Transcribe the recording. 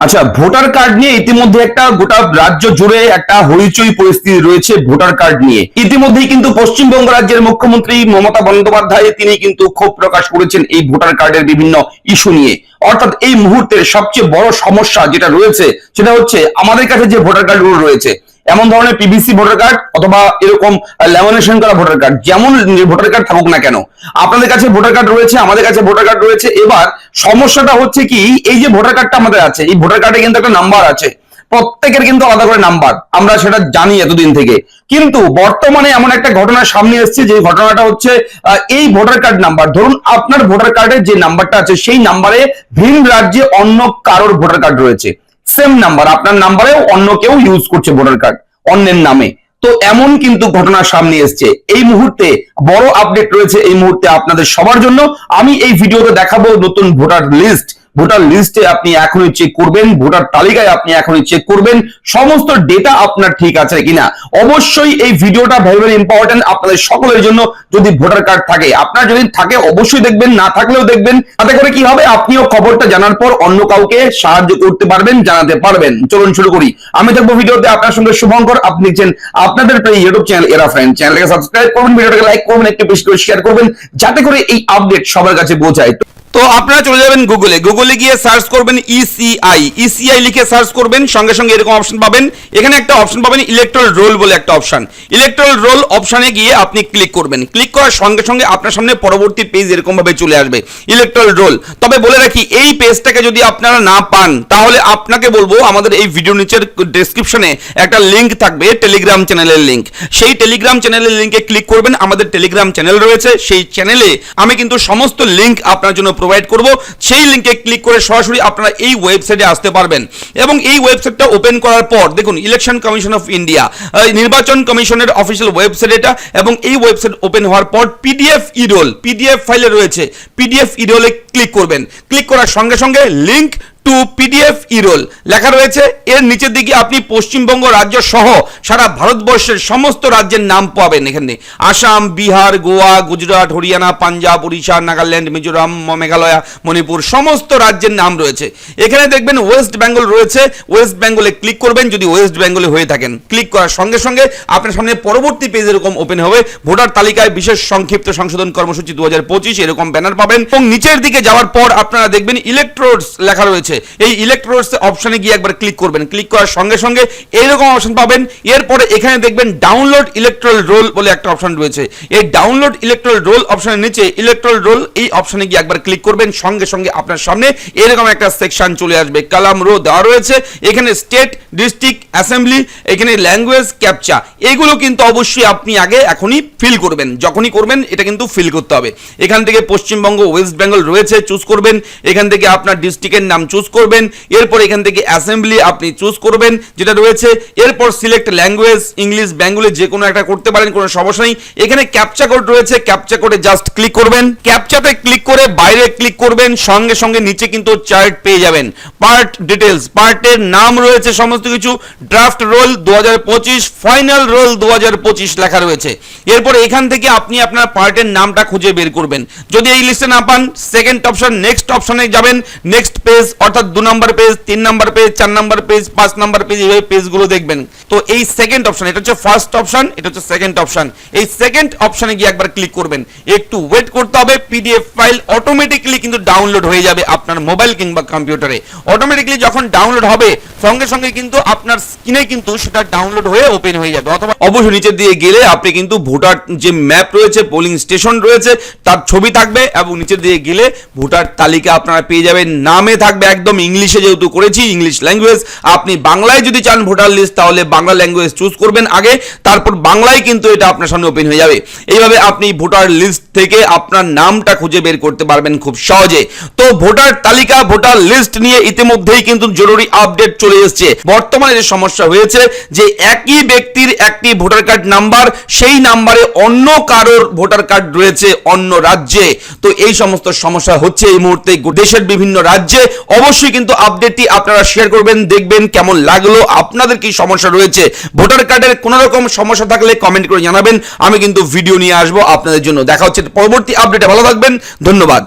আচ্ছা voter card নিয়ে ইতিমধ্যে একটা গোটা রাজ্য জুড়ে একটা হইচই পরিস্থিতি রয়েছে ভোটার কার্ড নিয়ে। ইতিমধ্যেই কিন্তু পশ্চিমবঙ্গ রাজ্যের মুখ্যমন্ত্রী মমতা বন্দ্যোপাধ্যায় তিনি কিন্তু ক্ষোভ প্রকাশ করেছেন এই ভোটার কার্ডের বিভিন্ন ইস্যু নিয়ে। অর্থাৎ এই মুহূর্তের সবচেয়ে বড় সমস্যা যেটা রয়েছে, সেটা হচ্ছে আমাদের কাছে যে ভোটার কার্ডগুলো রয়েছে এমন ধরনের পিভিসি ভোটার কার্ড অথবা এরকম ল্যামিনেশন করা ভোটার কার্ড যেমন ভোটার কার্ড থাকুক না কেন, আপনাদের কাছে ভোটার কার্ড রয়েছে, আমাদের কাছে ভোটার কার্ড রয়েছে, এবার সমস্যাটা হচ্ছে কি, এই যে ভোটার কার্ডটা আমাদের আছে, এই ভোটার কার্ডে কিন্তু একটা নাম্বার আছে, প্রত্যেকের কিন্তু আলাদা করে নাম্বার আমরা সেটা জানি এতদিন থেকে, কিন্তু বর্তমানে এমন একটা ঘটনা সামনে এসেছে, যে ঘটনাটা হচ্ছে এই ভোটার কার্ড নাম্বার ধরুন আপনার ভোটার কার্ডের যে নাম্বারটা আছে, সেই নাম্বারে ভিন রাজ্যে অন্য কারোর ভোটার কার্ড রয়েছে সেম নাম্বার আপনার নাম্বারেও অন্য কেউ ইউজ করছে ভোটার কার্ড অন্যের নামে। তো এমন কিন্তু ঘটনা সামনে এসছে। এই মুহূর্তে বড় আপডেট রয়েছে, এই মুহূর্তে আপনাদের সবার জন্য। আমি এই ভিডিওতে দেখাবো নতুন ভোটার লিস্ট ভোটার লিস্টে আপনি এখনই চেক করবেন, ভোটার তালিকায় আপনি এখনই চেক করবেন, সমস্ত ডেটা আপনার ঠিক আছে কিনা। অবশ্যই এই ভিডিওটা ভেরি ভেরি ইম্পর্টেন্ট আপনাদের সকলের জন্য যদি ভোটার কার্ড থাকে। আপনার যদি থাকে, অবশ্যই দেখবেন, না থাকলেও দেখবেন। তাতে করে কি হবে? আপনিও খবরটা জানার পর অন্য কাউকে সাহায্য করতে পারবেন, জানাতে পারবেন। চলুন শুরু করি। আমি থাকব ভিডিওতে আপনার সঙ্গে শুভঙ্কর। আপনি দেখছেন আপনাদের প্রিয় ইউটিউব চ্যানেল এরা ফ্রেন্ড চ্যানেলটাকে সাবস্ক্রাইব করবেন, ভিডিওটাকে লাইক করবেন, একটু বেশি করে শেয়ার করবেন, যাতে করে এই আপডেট সবার কাছে পৌঁছায়। তো আপনারা চলে যাবেন গুগলে গুগলে গিয়ে সার্চ করবেন E ইসিআই ইসিআই লিখে সার্চ করবেন, সঙ্গে সঙ্গে এরকম অপশন পাবেন। এখানে একটা অপশন পাবেন ইলেকট্রাল রোল বলে একটা অপশন ইলেকট্রাল রোল অপশনে গিয়ে আপনি ক্লিক করবেন। ক্লিক করার সঙ্গে সঙ্গে আপনার সামনে পরবর্তী পেজ এরকম ভাবে চলে আসবে। ইলেকট্রাল রোল তবে বলে রাখি, এই পেজটাকে যদি আপনারা না পান, তাহলে আপনাকে বলব, আমাদের এই ভিডিও নিচের ডেসক্রিপশনে একটা লিংক থাকবে টেলিগ্রাম চ্যানেলের লিংক সেই টেলিগ্রাম চ্যানেলের লিংকে ক্লিক করবেন। আমাদের টেলিগ্রাম চ্যানেল রয়েছে। সেই চ্যানেলে আমি কিন্তু সমস্ত লিংক আপনার জন্য প্রোভাইড করব, সেই লিঙ্কে ক্লিক করে সরাসরি আপনারা এই ওয়েবসাইটে আসতে পারবেন। এবং এই ওয়েবসাইটটা ওপেন করার পর, দেখুন ইলেকশন কমিশন অফ ইন্ডিয়া নির্বাচন কমিশনের অফিসিয়াল ওয়েবসাইট এটা, এবং এই ওয়েবসাইট ওপেন হওয়ার পর পিডিএফ ইরোল পিডিএফ ফাইলে রয়েছে। পিডিএফ ইরোলে ক্লিক করবেন। ক্লিক করার সঙ্গে সঙ্গে লিংক টু পিডিএফ ইরোল লেখা রয়েছে, এর নিচের দিকে আপনি পশ্চিমবঙ্গ রাজ্য সহ সারা ভারতবর্ষের সমস্ত রাজ্যের নাম পাবেন এখানে। আসাম, বিহার, গোয়া, গুজরাট, হরিয়ানা, পাঞ্জাব, উড়িষ্যা, নাগাল্যান্ড, মিজোরাম, মেঘালয়, মণিপুর, সমস্ত রাজ্যের নাম রয়েছে। এখানে দেখবেন ওয়েস্ট বেঙ্গল রয়েছে। ওয়েস্ট বেঙ্গলে ক্লিক করবেন, যদি ওয়েস্ট বেঙ্গলে হয়ে থাকেন। ক্লিক করার সঙ্গে সঙ্গে আপনার সামনে পরবর্তী পেজ এরকম ওপেন হবে। ভোটার তালিকায় বিশেষ সংক্ষিপ্ত সংশোধন কর্মসূচি দু হাজার পঁচিশ এরকম ব্যানার পাবেন। এবং নিচের দিকে যাওয়ার পর আপনারা দেখবেন ইলেকট্রোডস লেখা রয়েছে। এই ইলেকট্রোডস অপশনে গিয়ে একবার ক্লিক করবেন। ক্লিক করার সঙ্গে সঙ্গে এইরকম অপশন পাবেন। এরপরে এখানে দেখবেন ডাউনলোড ইলেকট্রাল রোল বলে একটা অপশন রয়েছে। এই ডাউনলোড ইলেকট্রাল রোল অপশনের নিচে ইলেকট্রাল রোল এই অপশনে গিয়ে একবার ক্লিক করবেন। সঙ্গে সঙ্গে আপনার সামনে এরকম একটা সেকশন চলে আসবে। কালাম রো দেওয়া রয়েছে। এখানে স্টেট ডিস্ট্রিক্ট অ্যাসেম্বলি এখানে ল্যাঙ্গুয়েজ ক্যাপচা এগুলো কিন্তু অবশ্যই আপনি আগে এখনই ফিল করবেন। যখনই করবেন, এটা কিন্তু ফিল করতে হবে। এখান থেকে পশ্চিমবঙ্গ ওয়েস্ট বেঙ্গল রয়েছে। চুজ করবেন। এখান থেকে আপনার ডিস্ট্রিক্টের নাম চুজ করবেন, এরপর এখান থেকে অ্যাসেম্বলি আপনি চুজ করবেন, যেটা রয়েছে, এরপর সিলেক্ট ল্যাঙ্গুয়েজ ইংলিশ বেঙ্গলি যে কোনো একটা করতে পারেন, কোনো সমস্যা নেই। এখানে ক্যাপচা কোড রয়েছে ক্যাপচা কোডে জাস্ট ক্লিক করবেন। ক্যাপচাতে ক্লিক করে বাইরে ক্লিক করবেন, সঙ্গে সঙ্গে নিচে কিন্তু চার্ট পেয়ে যাবেন। পার্ট ডিটেলস পার্টের নাম রয়েছে সমস্ত কিছু ড্রাফট রোল দুহাজার পঁচিশ ফাইনাল রোল দুহাজার পঁচিশ লেখা রয়েছে। এরপর এখান থেকে আপনি আপনার পার্টের নামটা খুঁজে বের করবেন। যদি এই লিস্টে না পান সেকেন্ড অপশন নেক্সট অপশনে যাবেন নেক্সট পেজ অর্থাৎ দু নম্বর পেজ তিন নম্বর পেজ চার নম্বর পেজ পাঁচ নম্বর পেজ এইভাবে পেজগুলো দেখবেন। তো এই সেকেন্ড অপশন এটা হচ্ছে ফার্স্ট অপশন এটা হচ্ছে সেকেন্ড অপশন এই সেকেন্ড অপশনে গিয়ে একবার ক্লিক করবেন। একটু ওয়েট করতে হবে পিডিএফ ফাইল অটোমেটিক্যালি কিন্তু ডাউনলোড হয়ে যাবে আপনার মোবাইল কিংবা কম্পিউটারে অটোমেটিক্যালি যখন ডাউনলোড হবে সঙ্গে সঙ্গে কিন্তু আপনার স্ক্রিনে কিন্তু সেটা ডাউনলোড হয়ে ওপেন হয়ে যাবে। অথবা অবশ্যই নিচের দিকে গেলে আপনি কিন্তু ভোটার যে ম্যাপ রয়েছে পোলিং স্টেশন রয়েছে, তার ছবি থাকবে এবং নিচের দিকে গেলে ভোটার তালিকা আপনারা পেয়ে যাবেন। নামে থাকবে একদম ইংলিশে যেহেতু করেছি, ইংলিশ ল্যাঙ্গুয়েজ আপনি বাংলায় যদি চান ভোটার লিস্ট তাহলে বাংলা ল্যাঙ্গুয়েজ চুজ করবেন আগে, তারপর বাংলায় কিন্তু এটা আপনার সামনে ওপেন হয়ে যাবে। এইভাবে আপনি ভোটার লিস্ট থেকে আপনার নামটা খুঁজে বের করতে পারবেন খুব সহজে। তো ভোটার তালিকা, ভোটার লিস্ট নিয়ে ইতিমধ্যেই কিন্তু জরুরি আপডেট চলে এসেছে। বর্তমানে যে সমস্যা হয়েছে, যে একই ব্যক্তির একটি ভোটার কার্ড নাম্বার, সেই নাম্বারে অন্য কারোর ভোটার কার্ড রয়েছে অন্য রাজ্যে। তো এই সমস্ত সমস্যা হচ্ছে এই মুহূর্তে দেশের বিভিন্ন রাজ্যে। অবশ্যই কিন্তু আপডেটটি আপনারা শেয়ার করবেন, দেখবেন কেমন লাগল, আপনাদের কি সমস্যা রয়েছে। ভোটার কার্ডের কোনো রকম সমস্যা থাকলে কমেন্ট করে জানাবেন। আমি কিন্তু ভিডিও নিয়ে আসব আপনাদের জন্য। দেখা হচ্ছে পরবর্তী আপডেটে ভালো থাকবেন, ধন্যবাদ।